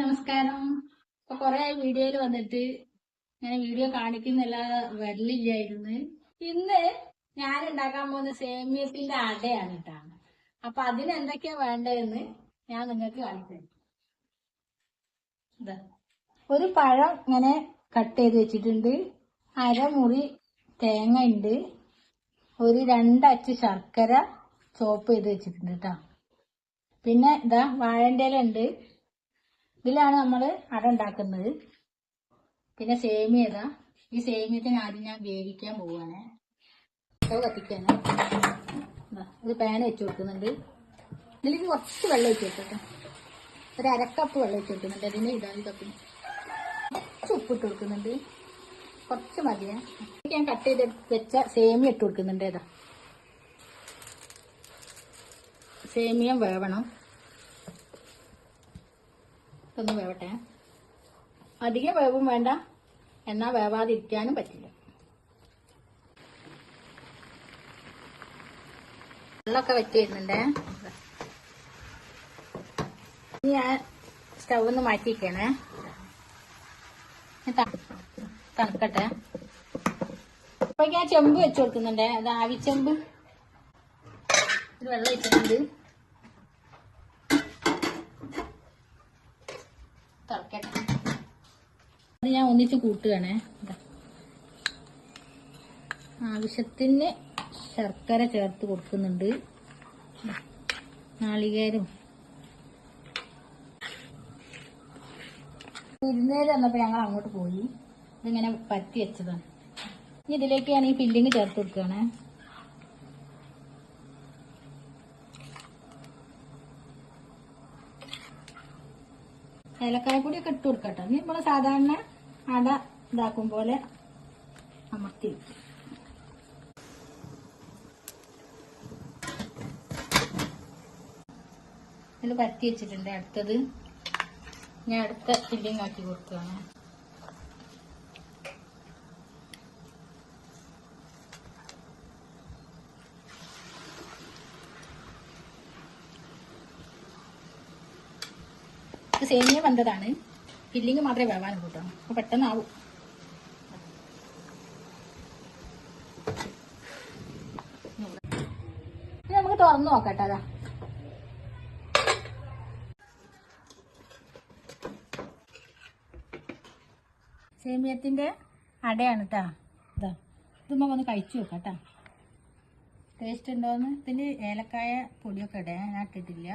നമസ്കാരം. ഇപ്പൊ കൊറേ വീഡിയോയിൽ വന്നിട്ട് ഞാൻ വീഡിയോ കാണിക്കുന്നില്ല വരലില്ലായിരുന്നു. ഇന്ന് ഞാൻ ഉണ്ടാക്കാൻ പോകുന്ന സേമിയത്തിന്റെ അടയാണ് കേട്ടാണ് അപ്പൊ അതിന് എന്തൊക്കെയാ വേണ്ടതെന്ന് ഞാൻ നിങ്ങൾക്ക് കാണിച്ചു ഒരു പഴം ഇങ്ങനെ കട്ട് ചെയ്ത് വെച്ചിട്ടുണ്ട്. അരമുറി തേങ്ങ ഉണ്ട് ഒരു രണ്ടച്ച് ശർക്കര ചോപ്പ് ചെയ്ത് വെച്ചിട്ടുണ്ട് കേട്ടോ. പിന്നെ ഇതാ വാഴന്റെ ഇല ഉണ്ട് ഇതിലാണ് നമ്മൾ അട ഉണ്ടാക്കുന്നത് പിന്നെ സേമിയ ഇതാ ഈ സേമിയത്തിന് ആദ്യം ഞാൻ വേവിക്കാൻ പോവാണ്. സ്റ്റവ് കത്തിക്കാണ് ഒരു പാൻ വെച്ച് കൊടുക്കുന്നുണ്ട്. ഇതിലേക്ക് കുറച്ച് വെള്ളം ഒഴിച്ച് കൊടുക്കട്ടെ ഒരു അരക്കപ്പ് വെള്ളം ഒഴിച്ച് കൊടുക്കുന്നുണ്ട്. അതിന് ഇടാൻ കപ്പിന് കുറച്ച് ഉപ്പിട്ട് കൊടുക്കുന്നുണ്ട്. കുറച്ച് ഇതിലേക്ക് ഞാൻ കട്ട് ചെയ്ത് വെച്ച സേമിയ ഇട്ട് കൊടുക്കുന്നുണ്ട്. ഏതാ? സേമിയം വേവണം. ഒന്ന് വേവട്ടെ. അധികം വേവും വേണ്ട. എന്നാ വേവാതിരിക്കാനും പറ്റില്ല. വെള്ളമൊക്കെ വെച്ച് വരുന്നുണ്ടേ ഇനി ഞാൻ സ്റ്റവ് ഒന്ന് മാറ്റിയിരിക്കണേ തണുക്കട്ടെ. അപ്പൊ ഞാൻ ചെമ്പ് വെച്ച് കൊടുക്കുന്നുണ്ടേ. അത് ആവിച്ചെമ്പ്. വെള്ളം വെച്ചിട്ടുണ്ട് തിളക്കട്ടെ. ഞാൻ ഒന്നിച്ച് കൂട്ടുകയാണേ. ആവശ്യത്തിന് ശർക്കര ചേർത്ത് കൊടുക്കുന്നുണ്ട്. നാളികേരം. വിരുന്നേര് വന്നപ്പോൾ ഞങ്ങൾ അങ്ങോട്ട് പോയി. ഇതിങ്ങനെ പറ്റി വെച്ചതാണ്. ഇനി ഇതിലേക്ക് ഞാൻ ഈ ഫില്ലിങ് ചേർത്ത് കൊടുക്കുകയാണേ. ഏലക്കായ പൊടിയൊക്കെ ഇട്ട് കൊടുക്കട്ടെ. ഇനി നമ്മൾ സാധാരണ അട ഇതാക്കും പോലെ അമർത്തി പരത്തി വെച്ചിട്ടുണ്ട്. അടുത്തത് ഞാൻ അടുത്ത ഫില്ലിങ് ആക്കി കൊടുക്കുകയാണ്. ഇത് സേമിയ വന്നതാണ്. ഫില്ലിങ് മാത്രമേ വേവാനും കൂട്ടോ. അപ്പൊ പെട്ടെന്നാവും. നമുക്ക് തുറന്നു നോക്കട്ടെ അതാ. അടയാണ് കേട്ടാ ഇതാ. ഇത് നമുക്ക് ഒന്ന് കഴിച്ചു നോക്കാം ടേസ്റ്റ് ഉണ്ടോന്ന്? ഇതിന് ഏലക്കായ പൊടിയൊക്കെ ഇടേ ഞാൻ ഇട്ടിട്ടില്ല.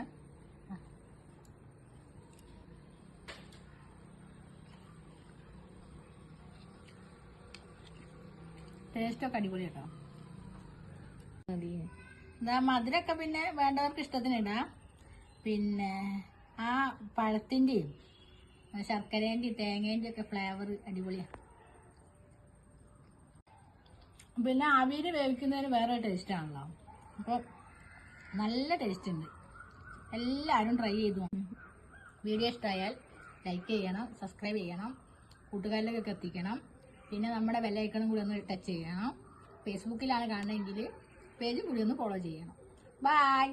ടേസ്റ്റ് ഒക്കെ അടിപൊളി കേട്ടോ. ഇതാ മധുരമൊക്കെ പിന്നെ വേണ്ടവർക്ക് ഇഷ്ടത്തിന് ഇടാം. പിന്നെ ആ പഴത്തിന്റെയും ശർക്കരേന്റെയും തേങ്ങേന്റെയും ഒക്കെ ഫ്ലേവർ അടിപൊളിയാണ് പിന്നെ ആവിയിൽ വേവിക്കുന്നതിന് വേറെ ടേസ്റ്റ് ആണല്ലോ. അപ്പോൾ നല്ല ടേസ്റ്റ് ഉണ്ട്. എല്ലാവരും ട്രൈ ചെയ്തു. വീഡിയോ ഇഷ്ടമായാൽ ലൈക്ക് ചെയ്യണം സബ്സ്ക്രൈബ് ചെയ്യണം കൂട്ടുകാരിലേക്കൊക്കെ എത്തിക്കണം. പിന്നെ നമ്മുടെ ബെല്ലൈക്കണും കൂടി ഒന്ന് ടച്ച് ചെയ്യണം. ഫേസ്ബുക്കിലാണ് കാണണമെങ്കിൽ പേജും കൂടി ഒന്ന് ഫോളോ ചെയ്യണം. ബായ്